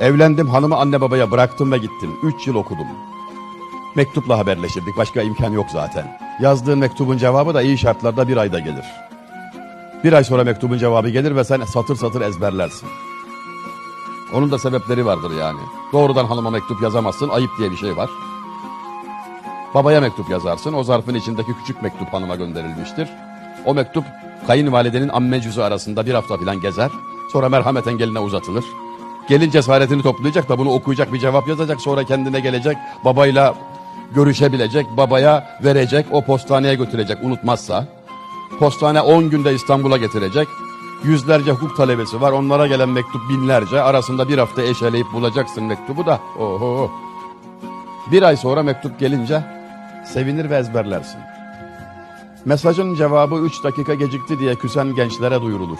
Evlendim hanımı anne babaya bıraktım ve gittim. Üç yıl okudum. Mektupla haberleşirdik. Başka imkan yok zaten. Yazdığın mektubun cevabı da iyi şartlarda bir ayda gelir. Bir ay sonra mektubun cevabı gelir ve sen satır satır ezberlersin. Onun da sebepleri vardır yani. Doğrudan hanıma mektup yazamazsın. Ayıp diye bir şey var. Babaya mektup yazarsın. O zarfın içindeki küçük mektup hanıma gönderilmiştir. O mektup kayınvalidenin amme arasında bir hafta falan gezer. Sonra merhameten geline uzatılır. Gelin cesaretini toplayacak da bunu okuyacak bir cevap yazacak. Sonra kendine gelecek babayla görüşebilecek. Babaya verecek. O postaneye götürecek unutmazsa. Postane 10 günde İstanbul'a getirecek. Yüzlerce hukuk talebesi var. Onlara gelen mektup binlerce. Arasında bir hafta eşeleyip bulacaksın mektubu da. Oho. Bir ay sonra mektup gelince sevinir ve ezberlersin. Mesajın cevabı 3 dakika gecikti diye küsen gençlere duyurulur.